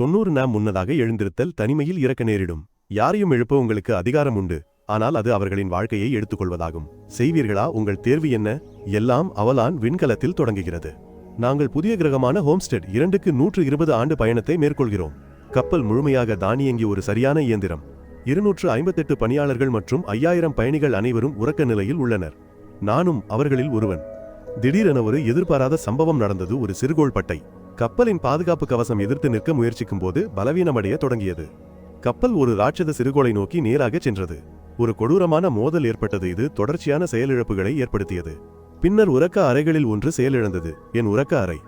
தொண்ணூறு நாம் முன்னதாக எழுந்திருத்தல் தனிமையில் இறக்க நேரிடும். யாரையும் எழுப்ப உங்களுக்கு அதிகாரம் உண்டு. ஆனால் அது அவர்களின் வாழ்க்கையை எடுத்துக்கொள்வதாகும். செய்வீர்களா? உங்கள் தேர்வு என்ன? எல்லாம் அவலான் விண்கலத்தில் தொடங்குகிறது. நாங்கள் புதிய கிரகமான ஹோம்ஸ்டெட் இரண்டுக்கு நூற்று இருபது ஆண்டு பயணத்தை மேற்கொள்கிறோம். கப்பல் முழுமையாக தானியங்கி ஒரு சரியான இயந்திரம். இருநூற்று ஐம்பத்தெட்டு பணியாளர்கள் மற்றும் ஐயாயிரம் பயணிகள் அனைவரும் உறக்க நிலையில் உள்ளனர். நானும் அவர்களில் ஒருவன். திடீரென ஒரு எதிர்பாராத சம்பவம் நடந்தது ஒரு சிறுகோள் பட்டை கப்பலின் பாதுகாப்பு கவசம் எதிர்த்து நிற்க முயற்சிக்கும் போது பலவீனமடைய தொடங்கியது. கப்பல் ஒரு ராட்சத சிறுகோளை நோக்கி நேராக சென்றது. ஒரு கொடூரமான மோதல் ஏற்பட்டது. இது தொடர்ச்சியான செயலிழப்புகளை ஏற்படுத்தியது. பின்னர் உறக்க அறைகளில் ஒன்று செயலிழந்தது. என் உறக்க அறை.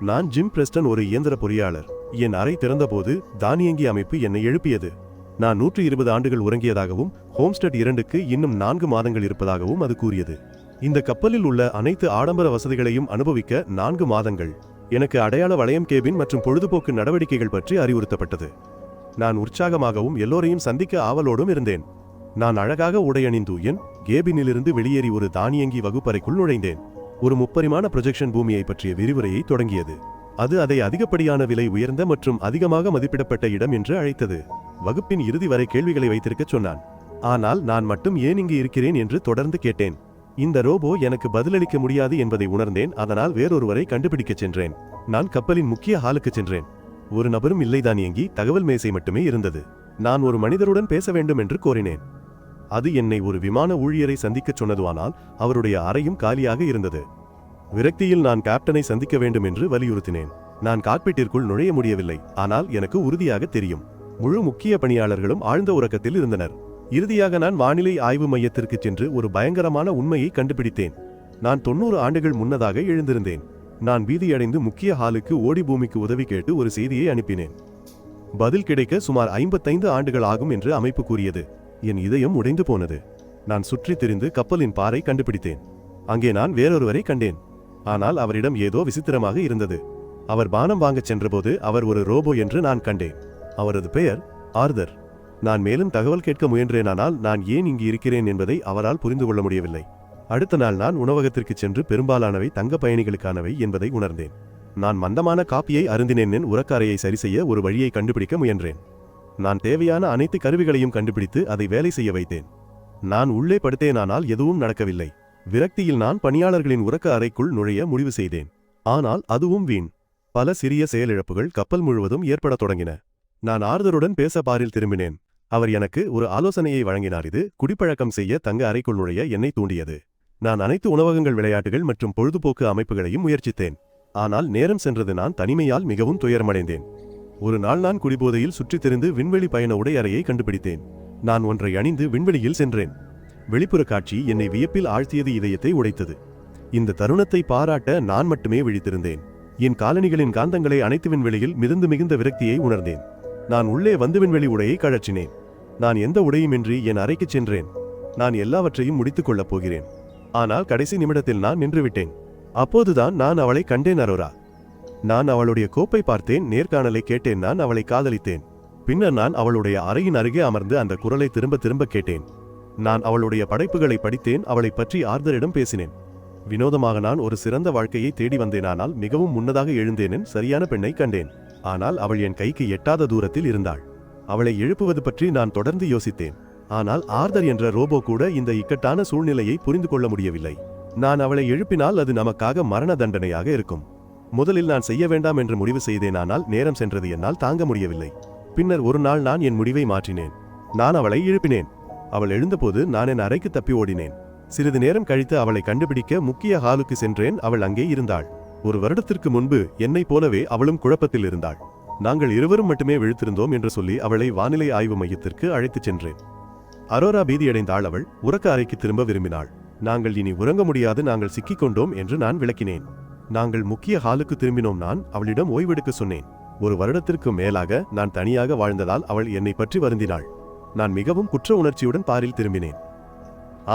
நான் ஜிம் பிரெஸ்டன் ஒரு இயந்திர பொறியாளர். என் அறை திறந்தபோது தானியங்கி அமைப்பு என்னை எழுப்பியது. நான் நூற்றி இருபது ஆண்டுகள் உறங்கியதாகவும் ஹோம்ஸ்டெட் இரண்டுக்கு இன்னும் நான்கு மாதங்கள் இருப்பதாகவும் அது கூறியது. இந்த கப்பலில் உள்ள அனைத்து ஆடம்பர வசதிகளையும் அனுபவிக்க நான்கு மாதங்கள். எனக்கு அடையாள வளையம் கேபின் மற்றும் பொழுதுபோக்கு நடவடிக்கைகள் பற்றி அறிவுறுத்தப்பட்டது. நான் உற்சாகமாகவும் எல்லோரையும் சந்திக்க ஆவலோடும் இருந்தேன். நான் அழகாக உடையணிந்தூயன் கேபினிலிருந்து வெளியேறி ஒரு தானியங்கி வகுப்பறைக்குள் நுழைந்தேன். ஒரு முப்பரிமாண ப்ரொஜெக்ஷன் பூமியை பற்றிய விரிவுரையை தொடங்கியது. அது அதை அதிகப்படியான விலை உயர்ந்த மற்றும் அதிகமாக மதிப்பிடப்பட்ட இடம் என்று அழைத்தது. வகுப்பின் இறுதி வரை கேள்விகளை வைத்திருக்கச் சொன்னான். ஆனால் நான் மட்டும் ஏன் இங்கு இருக்கிறேன் என்று தொடர்ந்து கேட்டேன். இந்த ரோபோ எனக்கு பதிலளிக்க முடியாது என்பதை உணர்ந்தேன் அதனால் வேறொருவரை கண்டுபிடிக்கச் சென்றேன். நான் கப்பலின் முக்கிய ஹாலுக்கு சென்றேன். ஒரு நபரும் இல்லைதான் இயங்கி தகவல் மேசை மட்டுமே இருந்தது. நான் ஒரு மனிதருடன் பேச வேண்டும் என்று கோரினேன். அது என்னை ஒரு விமான ஊழியரை சந்திக்கச் சொன்னதுவானால் அவருடைய அறையும் காலியாக இருந்தது. விரக்தியில் நான் கேப்டனை சந்திக்க வேண்டும் என்று வலியுறுத்தினேன். நான் காக்பிட்டிற்குள் நுழைய முடியவில்லை ஆனால் எனக்கு உறுதியாக தெரியும். முழு முக்கிய பணியாளர்களும் ஆழ்ந்த உறக்கத்தில் இருந்தனர். இறுதியாக நான் வானிலை ஆய்வு மையத்திற்கு சென்று ஒரு பயங்கரமான உண்மையை கண்டுபிடித்தேன். நான் தொண்ணூறு ஆண்டுகள் முன்னதாக எழுந்திருந்தேன். நான் பீதியடைந்து முக்கிய ஹாலுக்கு ஓடி பூமிக்கு உதவி கேட்டு ஒரு செய்தியை அனுப்பினேன். பதில் கிடைக்க சுமார் ஐம்பத்தைந்து ஆண்டுகள் ஆகும் என்று அமைப்பு கூறியது. என் இதயம் உடைந்து போனது. நான் சுற்றித் திரிந்து கப்பலின் பாறை கண்டுபிடித்தேன். அங்கே நான் வேறொருவரை கண்டேன். ஆனால் அவரிடம் ஏதோ விசித்திரமாக இருந்தது. அவர் பானம் வாங்கச் சென்றபோது அவர் ஒரு ரோபோ என்று நான் கண்டேன். அவரது பெயர் ஆர்தர். நான் மேலும் தகவல் கேட்க முயன்றேனானால் நான் ஏன் இங்கு இருக்கிறேன் என்பதை அவரால் புரிந்து கொள்ள முடியவில்லை. அடுத்த நாள் நான் உணவகத்திற்கு சென்று பெரும்பாலானவை தங்க பயணிகளுக்கானவை என்பதை உணர்ந்தேன். நான் மந்தமான காப்பியை அருந்தினேன் என் உரக்காரையை சரிசெய்ய ஒரு வழியை கண்டுபிடிக்க முயன்றேன். நான் தேவையான அனைத்து கருவிகளையும் கண்டுபிடித்து அதை வேலை செய்ய வைத்தேன். நான் உள்ளே படுத்தேனானால் எதுவும் நடக்கவில்லை. விரக்தியில் நான் பணியாளர்களின் உறக்க அறைக்குள் நுழைய முடிவு செய்தேன். ஆனால் அதுவும் வீண். பல சிறிய செயலிழப்புகள் கப்பல் முழுவதும் ஏற்படத் தொடங்கின. நான் ஆறுதருடன் பேச பாரில் திரும்பினேன். அவர் எனக்கு ஒரு ஆலோசனையை வழங்கினார். இது குடிப்பழக்கம் செய்ய தங்க அறைக்குள் நுழைய என்னை தூண்டியது. நான் அனைத்து உணவகங்கள் விளையாட்டுகள் மற்றும் பொழுதுபோக்கு அமைப்புகளையும் முயற்சித்தேன். ஆனால் நேரம் சென்றது நான் தனிமையால் மிகவும் துயரமடைந்தேன். ஒரு நாள் நான் குடிபோதையில் சுற்றித் திரிந்து விண்வெளி பயண உடை அறையை கண்டுபிடித்தேன். நான் ஒன்றை அணிந்து விண்வெளியில் சென்றேன். வெளிப்புற காட்சி என்னை வியப்பில் ஆழ்த்தியது இதயத்தை உடைத்தது. இந்த தருணத்தை பாராட்ட நான் மட்டுமே விழித்திருந்தேன். என் காலணிகளின் காந்தங்களை அனைத்து விண்வெளியில் மிதந்து மிகுந்த விரக்தியை உணர்ந்தேன். நான் உள்ளே வந்து விண்வெளி உடையை கழற்றினேன். நான் எந்த உடையுமின்றி என் அறைக்குச் சென்றேன். நான் எல்லாவற்றையும் முடித்துக் கொள்ளப் போகிறேன். ஆனால் கடைசி நிமிடத்தில் நான் நின்றுவிட்டேன். அப்போதுதான் நான் அவளை கண்டேன் அரோரா. நான் அவளுடைய கோப்பை பார்த்தேன் நேர்காணலை கேட்டேன் நான் அவளை காதலித்தேன். பின்னர் நான் அவளுடைய அறையின் அருகே அமர்ந்து அந்த குரலை திரும்ப திரும்ப கேட்டேன். நான் அவளுடைய படைப்புகளை படித்தேன் அவளைப் பற்றி ஆர்தரிடம் பேசினேன். வினோதமாக நான் ஒரு சிறந்த வாழ்க்கையை தேடி வந்தேனானால் மிகவும் முன்னதாக எழுந்தேனேன் சரியான பெண்ணை கண்டேன். ஆனால் அவள் என் கைக்கு எட்டாத தூரத்தில் இருந்தாள். அவளை எழுப்புவது பற்றி நான் தொடர்ந்து யோசித்தேன். ஆனால் ஆர்தர் என்ற ரோபோ கூட இந்த இக்கட்டான சூழ்நிலையை புரிந்து கொள்ள முடியவில்லை. நான் அவளை எழுப்பினால் அது நமக்காக மரண தண்டனையாக இருக்கும். முதலில் நான் செய்ய வேண்டாம் என்று முடிவு செய்தேன் ஆனால் நேரம் சென்றது என்னால் தாங்க முடியவில்லை. பின்னர் ஒரு நாள் நான் என் முடிவை மாற்றினேன். நான் அவளை எழுப்பினேன். அவள் எழுந்தபோது நான் என் அறைக்கு தப்பி ஓடினேன். சிறிது நேரம் கழித்து அவளை கண்டுபிடிக்க முக்கிய ஹாலுக்கு சென்றேன். அவள் அங்கே இருந்தாள். ஒரு வருடத்திற்கு முன்பு என்னைப் போலவே அவளும் குழப்பத்தில் இருந்தாள். நாங்கள் இருவரும் மட்டுமே விழுத்திருந்தோம் என்று சொல்லி அவளை வானிலை ஆய்வு மையத்திற்கு அழைத்துச் சென்றேன். அரோரா பீதியடைந்தாள் அவள் உறக்க அறைக்கு திரும்ப விரும்பினாள். நாங்கள் இனி உறங்க முடியாது நாங்கள் சிக்கிக் கொண்டோம் என்று நான் விளக்கினேன். நாங்கள் முக்கிய ஹாலுக்கு திரும்பினோம் நான் அவளிடம் ஓய்வெடுக்க சொன்னேன். ஒரு வருடத்திற்கு மேலாக நான் தனியாக வாழ்ந்ததால் அவள் என்னை பற்றி வருந்தினாள். நான் மிகவும் குற்ற உணர்ச்சியுடன் பாரில் திரும்பினேன்.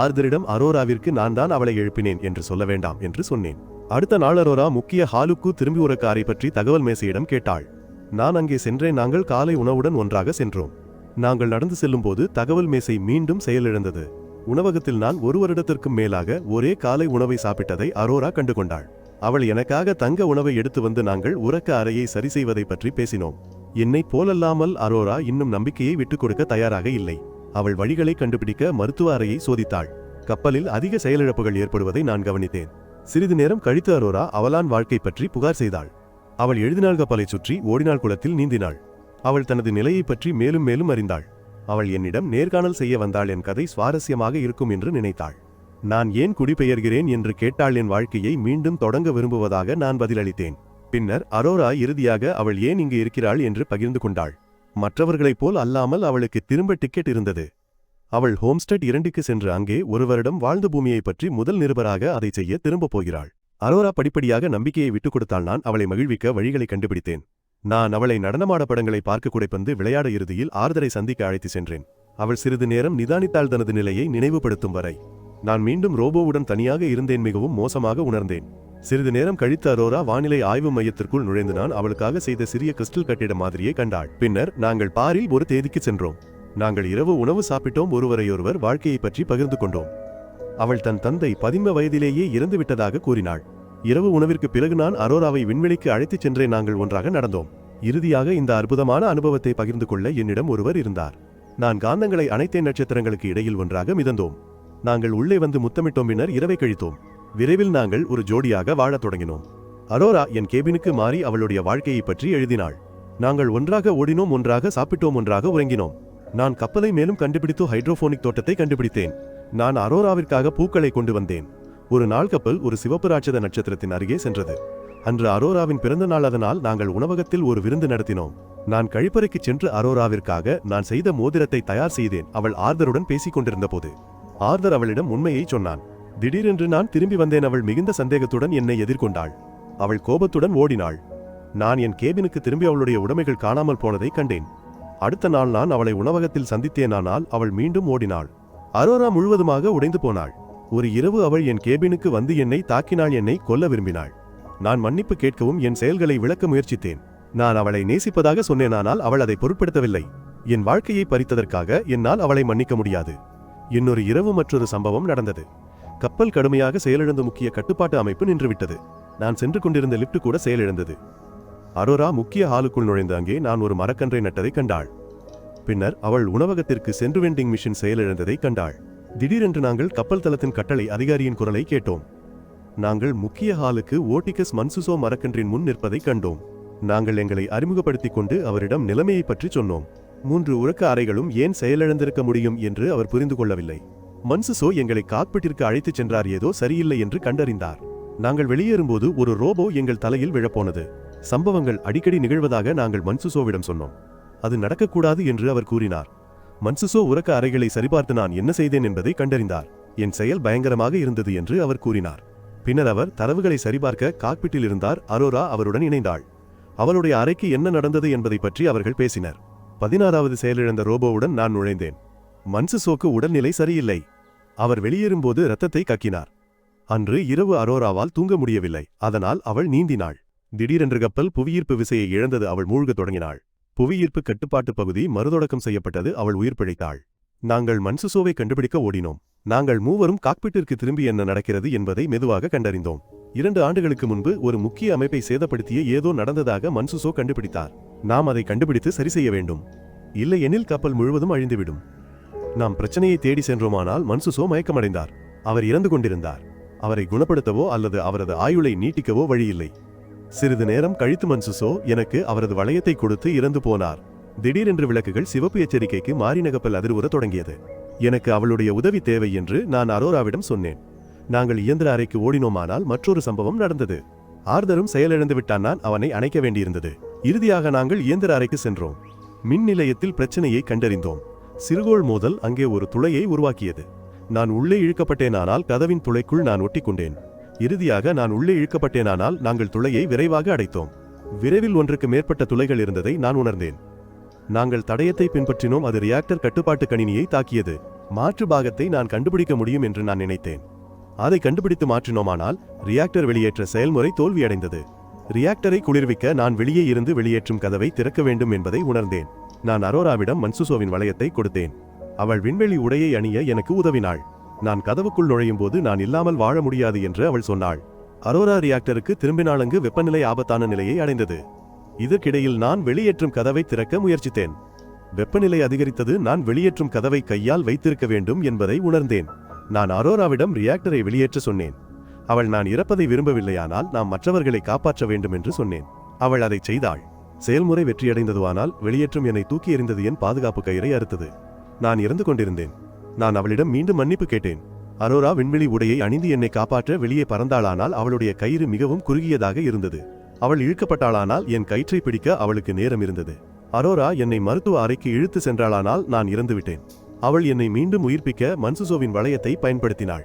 ஆர்தரிடம் அரோராவிற்கு நான் தான் அவளை எழுப்பினேன் என்று சொல்ல வேண்டாம் என்று சொன்னேன். அடுத்த நாள் அரோரா முக்கிய ஹாலுக்கு திரும்பி உறக்காரை பற்றி தகவல் மேசையிடம் கேட்டாள். நான் அங்கே சென்றேன். நாங்கள் காலை உணவுடன் ஒன்றாக சென்றோம். நாங்கள் நடந்து செல்லும்போது தகவல் மேசை மீண்டும் செயலிழந்தது. உணவகத்தில் நான் ஒரு வருடத்திற்கும் மேலாக ஒரே காலை உணவை சாப்பிட்டதை அரோரா கண்டுகொண்டாள். அவள் எனக்காக தங்க உணவை எடுத்து வந்து நாங்கள் உறக்க அறையை சரி செய்வதை பற்றி பேசினோம். என்னை போலல்லாமல் அரோரா இன்னும் நம்பிக்கையை விட்டுக் கொடுக்க தயாராக இல்லை. அவள் வழிகளை கண்டுபிடிக்க மருத்துவ அறையை சோதித்தாள். கப்பலில் அதிக செயலிழப்புகள் ஏற்படுவதை நான் கவனித்தேன். சிறிது நேரம் கழித்து அரோரா அவலான் வாழ்க்கை பற்றி புகார் செய்தாள். அவள் எழுதினாள் கப்பலை சுற்றி ஓடினாள் குளத்தில் நீந்தினாள். அவள் தனது நிலையை பற்றி மேலும் மேலும் அறிந்தாள். அவள் என்னிடம் நேர்காணல் செய்ய வந்தாள் என் கதை சுவாரஸ்யமாக இருக்கும் என்று நினைத்தாள். நான் ஏன் குடிபெயர்கிறேன் என்று கேட்டாள் என் வாழ்க்கையை மீண்டும் தொடங்க விரும்புவதாக நான் பதிலளித்தேன். பின்னர் அரோரா இறுதியாக அவள் ஏன் இங்கு இருக்கிறாள் என்று பகிர்ந்து கொண்டாள். மற்றவர்களைப் போல் அல்லாமல் அவளுக்கு திரும்ப டிக்கெட் இருந்தது. அவள் ஹோம்ஸ்டெட் இரண்டுக்கு சென்று அங்கே ஒரு வருடம் வாழ்ந்த பூமியைப் பற்றி முதல் நிருபராக அதை செய்ய திரும்பப் போகிறாள். அரோரா படிப்படியாக நம்பிக்கையை விட்டுக் கொடுத்தால் நான் அவளை மகிழ்விக்க வழிகளை கண்டுபிடித்தேன். நான் அவளை நடனமாட படங்களை பார்க்க குடைப்பந்து விளையாட இறுதியில் ஆர்தரை சந்திக்க அழைத்து சென்றேன். அவள் சிறிது நேரம் நிதானித்தாள் தனது நிலையை நினைவுபடுத்தும் வரை. நான் மீண்டும் ரோபோவுடன் தனியாக இருந்தேன் மிகவும் மோசமாக உணர்ந்தேன். சிறிது நேரம் கழித்து அரோரா வானிலை ஆய்வு மையத்திற்குள் நுழைந்து நான் அவளுக்காக செய்த சிறிய கிறிஸ்டல் கட்டிட மாதிரியை கண்டாள். பின்னர் நாங்கள் பாரில் ஒரு தேதிக்கு சென்றோம். நாங்கள் இரவு உணவு சாப்பிட்டோம். ஒருவரையொருவர் வாழ்க்கையை பற்றி பகிர்ந்து கொண்டோம். அவள் தன் தந்தை பதின்ம வயதிலேயே இறந்து விட்டதாக கூறினாள். இரவு உணவிற்கு பிறகு நான் அரோராவை விண்வெளிக்கு அழைத்துச் சென்றே நாங்கள் ஒன்றாக நடந்தோம். இறுதியாக இந்த அற்புதமான அனுபவத்தை பகிர்ந்து கொள்ள என்னிடம் ஒருவர் இருந்தார். நான் காந்தங்களை அனைத்தே நட்சத்திரங்களுக்கு இடையில் ஒன்றாக மிதந்தோம். நாங்கள் உள்ளே வந்து முத்தமிட்டோம் பின்னர் இரவை கழித்தோம். விரைவில் நாங்கள் ஒரு ஜோடியாக வாழத் தொடங்கினோம். அரோரா என் கேபினுக்கு மாறி அவளுடைய வாழ்க்கையைப் பற்றி எழுதினாள். நாங்கள் ஒன்றாக ஓடினோம் ஒன்றாக சாப்பிட்டோம் ஒன்றாக உறங்கினோம். நான் கப்பலை மேலும் கண்டுபிடித்து ஹைட்ரோபோனிக் தோட்டத்தை கண்டுபிடித்தேன். நான் அரோராவிற்காக பூக்களை கொண்டு வந்தேன். ஒரு நாள் கப்பல் ஒரு சிவப்பு ராட்சத நட்சத்திரத்தின் அருகே சென்றது. அன்று அரோராவின் பிறந்த நாள் அதனால் நாங்கள் உணவகத்தில் ஒரு விருந்து நடத்தினோம். நான் கழிப்பறைக்கு சென்று அரோராவிற்காக நான் செய்த மோதிரத்தை தயார் செய்தேன். அவள் ஆர்தருடன் பேசிக் கொண்டிருந்த போது ஆர்தர் அவளிடம் உண்மையை சொன்னான். திடீரென்று நான் திரும்பி வந்தேன். அவள் மிகுந்த சந்தேகத்துடன் என்னை எதிர்கொண்டாள். அவள் கோபத்துடன் ஓடினாள். நான் என் கேபினுக்கு திரும்பி அவளுடைய உடைமைகள் காணாமல் போனதை கண்டேன். அடுத்த நாள் நான் அவளை உணவகத்தில் சந்தித்தேனானால் அவள் மீண்டும் ஓடினாள். அரோரா முழுவதுமாக உடைந்து போனாள். ஒரு இரவு அவள் என் கேபினுக்கு வந்து என்னை தாக்கினாள் என்னை கொல்ல விரும்பினாள். நான் மன்னிப்பு கேட்கவும் என் செயல்களை விளக்க முயற்சித்தேன். நான் அவளை நேசிப்பதாக சொன்னேனானால் அவள் அதை பொருட்படுத்தவில்லை. என் வாழ்க்கையை பறித்ததற்காக என்னால் அவளை மன்னிக்க முடியாது. இன்னொரு இரவு மற்றொரு சம்பவம் நடந்தது. கப்பல் கடுமையாக செயலிழந்த முக்கிய கட்டுப்பாட்டு அமைப்பு நின்றுவிட்டது. நான் சென்று கொண்டிருந்த லிப்ட் கூட செயலிழந்தது. அரோரா முக்கிய ஹாலுக்குள் நுழைந்த அங்கே நான் ஒரு மரக்கன்றை நட்டதை கண்டாள். பின்னர் அவள் உணவகத்திற்கு சென்று வெண்டிங் மிஷின் செயலிழந்ததை கண்டாள். திடீரென்று நாங்கள் கப்பல் தளத்தின் கட்டளை அதிகாரியின் குரலை கேட்டோம். நாங்கள் முக்கிய ஹாலுக்கு ஓட்டிகஸ் மன்சுசோ மரக்கன்றின் முன் நிற்பதை கண்டோம். நாங்கள் எங்களை அறிமுகப்படுத்திக் கொண்டு அவரிடம் நிலைமையை பற்றி சொன்னோம். மூன்று உறக்க அறைகளும் ஏன் செயலிழந்திருக்க முடியும் என்று அவர் புரிந்து கொள்ளவில்லை. மன்சுசோ எங்களை காக்பிட்டிற்கு அழைத்துச் சென்றார் ஏதோ சரியில்லை என்று கண்டறிந்தார். நாங்கள் வெளியேறும்போது ஒரு ரோபோ எங்கள் தலையில் விழப்போனது. சம்பவங்கள் அடிக்கடி நிகழ்வதாக நாங்கள் மன்சுசோவிடம் சொன்னோம். அது நடக்கக்கூடாது என்று அவர் கூறினார். மன்சுசோ உறக்க அறைகளை சரிபார்த்து நான் என்ன செய்தேன் என்பதை கண்டறிந்தார். என் செயல் பயங்கரமாக இருந்தது என்று அவர் கூறினார். பின்னர் அவர் தரவுகளை சரிபார்க்க காக்பிட்டில் இருந்தார். அரோரா அவருடன் இணைந்தாள். அவளுடைய அறைக்கு என்ன நடந்தது என்பதை பற்றி அவர்கள் பேசினர். பதினாறாவது செயலிழந்த ரோபோவுடன் நான் நுழைந்தேன். மன்சுசோக்கு உடல்நிலை சரியில்லை. அவர் வெளியேறும்போது ரத்தத்தை கக்கினார். அன்று இரவு அரோராவால் தூங்க முடியவில்லை. அதனால் அவள் நீந்தினாள். திடீரென்று கப்பல் புவியீர்ப்பு விசையை இழந்தது. அவள் மூழ்கத் தொடங்கினாள். புவியீர்ப்பு கட்டுப்பாட்டு பகுதி மறுதொடக்கம் செய்யப்பட்டது. அவள் உயிர் பிழைத்தாள். நாங்கள் மன்சுசோவை கண்டுபிடிக்க ஓடினோம். நாங்கள் மூவரும் காக்பிட்டிற்கு திரும்பி என்ன நடக்கிறது என்பதை மெதுவாக கண்டறிந்தோம். இரண்டு ஆண்டுகளுக்கு முன்பு ஒரு முக்கிய அமைப்பை சேதப்படுத்திய ஏதோ நடந்ததாக மன்சுசோ கண்டுபிடித்தார். நாம் அதை கண்டுபிடித்து சரி செய்ய வேண்டும். இல்லையெனில் கப்பல் முழுவதும் அழிந்துவிடும். நாம் பிரச்சனையை தேடி சென்றோமானால் மன்சுசோ மயக்கமடைந்தார். அவர் இறந்து கொண்டிருந்தார். அவரை குணப்படுத்தவோ அல்லது அவரது ஆயுளை நீட்டிக்கவோ வழியில்லை. சிறிது நேரம் கழித்து மன்சுசோ எனக்கு அவரது வளையத்தை கொடுத்து இறந்து போனார். திடீரென்று விளக்குகள் சிவப்பு எச்சரிக்கைக்கு மாரிநகப்பல் அதிர்வுற தொடங்கியது. எனக்கு அவளுடைய உதவி தேவை என்று நான் அரோராவிடம் சொன்னேன். நாங்கள் இயந்திர அறைக்கு ஓடினோமானால் மற்றொரு சம்பவம் நடந்தது. ஆர்தரும் செயலிழந்து விட்டான் நான் அவனை அணைக்க வேண்டியிருந்தது. இறுதியாக நாங்கள் இயந்திர அறைக்கு சென்றோம். மின் நிலையத்தில் பிரச்சனையை கண்டறிந்தோம். சிறுகோள் மோதல் அங்கே ஒரு துளையை உருவாக்கியது. நான் உள்ளே இழுக்கப்பட்டேனானால் கதவின் துளைக்குள் நான் ஒட்டிக்கொண்டேன். இறுதியாக நான் உள்ளே இழுக்கப்பட்டேனானால் நாங்கள் துளையை விரைவாக அடைத்தோம். விரைவில் ஒன்றுக்கு மேற்பட்ட துளைகள் இருந்ததை நான் உணர்ந்தேன். நாங்கள் தடயத்தை பின்பற்றினோம் அது ரியாக்டர் கட்டுப்பாட்டு கணினியை தாக்கியது. மாற்று பாகத்தை நான் கண்டுபிடிக்க முடியும் என்று நான் நினைத்தேன். அதை கண்டுபிடித்து மாற்றினோமானால் ரியாக்டர் வெளியேற்ற செயல்முறை தோல்வியடைந்தது. ரியாக்டரை குளிர்விக்க நான் வெளியே இருந்து வெளியேற்றும் கதவை திறக்க வேண்டும் என்பதை உணர்ந்தேன். நான் அரோராவிடம் மன்சுசோவின் வளையத்தை கொடுத்தேன். அவள் விண்வெளி உடையை அணிய எனக்கு உதவினாள். நான் கதவுக்குள் நுழையும் போது நான் இல்லாமல் வாழ முடியாது என்று அவள் சொன்னாள். அரோரா ரியாக்டருக்கு திரும்பினாலங்கு வெப்பநிலை ஆபத்தான நிலையை அடைந்தது. இதற்கிடையில் நான் வெளியேற்றும் கதவை திறக்க முயற்சித்தேன். வெப்பநிலை அதிகரித்தது நான் வெளியேற்றும் கதவை கையால் வைத்திருக்க வேண்டும் என்பதை உணர்ந்தேன். நான் அரோராவிடம் ரியாக்டரை வெளியேற்ற சொன்னேன். அவள் நான் இறப்பதை விரும்பவில்லையானால் நாம் மற்றவர்களை காப்பாற்ற வேண்டும் என்று சொன்னேன். அவள் அதைச் செய்தாள். செயல்முறை வெற்றியடைந்ததுவானால் வெளியேற்றும் என்னை தூக்கி எறிந்தது என் பாதுகாப்பு கயிறை அறுத்தது. நான் இறந்து கொண்டிருந்தேன். நான் அவளிடம் மீண்டும் மன்னிப்பு கேட்டேன். அரோரா விண்வெளி உடையை அணிந்து என்னை காப்பாற்ற வெளியே பறந்தாளானால் அவளுடைய கயிறு மிகவும் குறுகியதாக இருந்தது. அவள் இழுக்கப்பட்டாளானால் என் கயிற்றை பிடிக்க அவளுக்கு நேரம் இருந்தது. அரோரா என்னை மருத்துவ அறைக்கு இழுத்து சென்றாளானால் நான் இறந்துவிட்டேன். அவள் என்னை மீண்டும் உயிர்ப்பிக்க மன்சுசோவின் வளையத்தை பயன்படுத்தினாள்.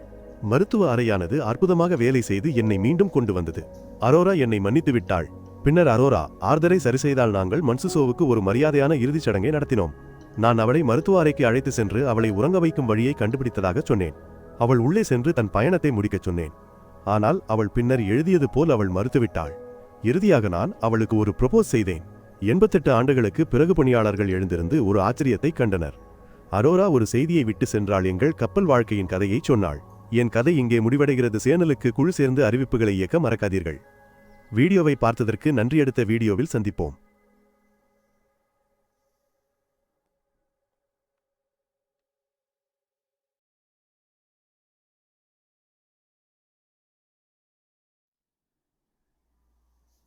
மருத்துவ அறையானது அற்புதமாக வேலை செய்து என்னை மீண்டும் கொண்டு வந்தது. அரோரா என்னை மன்னித்து விட்டாள். பின்னர் அரோரா ஆர்தரை சரிசெய்தால் நாங்கள் மன்சுசோவுக்கு ஒரு மரியாதையான இறுதிச் சடங்கை நடத்தினோம். நான் அவளை மருத்துவ அறைக்கு அழைத்து சென்று அவளை உறங்க வைக்கும் வழியை கண்டுபிடித்ததாக சொன்னேன். அவள் உள்ளே சென்று தன் பயணத்தை முடிக்கச் சொன்னேன். ஆனால் அவள் பின்னர் எழுதியது போல் அவள் மறுத்துவிட்டாள். இறுதியாக நான் அவளுக்கு ஒரு ப்ரொபோஸ் செய்தேன். எண்பத்தெட்டு ஆண்டுகளுக்கு பிறகு பணியாளர்கள் எழுந்திருந்து ஒரு ஆச்சரியத்தை கண்டனர். அரோரா ஒரு செய்தியை விட்டு சென்றாள் எங்கள் கப்பல் வாழ்க்கையின் கதையை சொன்னாள். என் கதை இங்கே முடிவடைகிறது. சேனலுக்கு குழு சேர்ந்து அறிவிப்புகளை இயக்க மறக்காதீர்கள். வீடியோவை பார்த்ததற்கு நன்றி அடுத்த வீடியோவில் சந்திப்போம்.